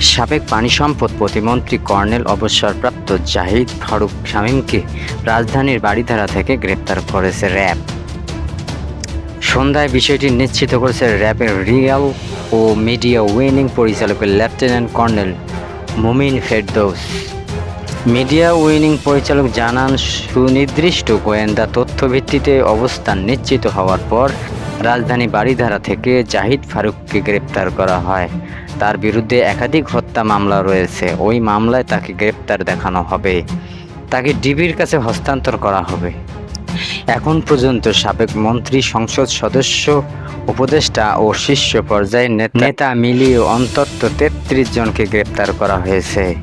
সাবেক পানি সম্পদ প্রতিমন্ত্রী কর্নেল অবসরপ্রাপ্ত জাহিদ ফারুক শামীমকে রাজধানীর বাড়িধারা থেকে গ্রেপ্তার করেছে র্যাব। সন্ধ্যায় বিষয়টি নিশ্চিত করেছে র্যাবের রিয়াল ও মিডিয়া উইনিং পরিচালক lieutenant colonel Mumin Ferdous. Media winning পরিচালক জানান, সুনির্দিষ্ট গোয়েন্দা তথ্য ভিত্তিতে অবস্থান নিশ্চিত হওয়ার পর রাজধানী বাড়িধারা থেকে জাহিদ ফারুককে গ্রেপ্তার করা হয়। তার বিরুদ্ধে একাধিক হত্যা মামলা রয়েছে। ওই মামলায় তাকে গ্রেপ্তার দেখানো হবে। তাকে ডিবির কাছে হস্তান্তর করা হবে। এখন পর্যন্ত সাবেক মন্ত্রী, সংসদ সদস্য, উপদেষ্টা ও শীর্ষ পর্যায়ের নেতা মিলিয়ে অন্তত তেত্রিশ জনকে গ্রেপ্তার করা হয়েছে।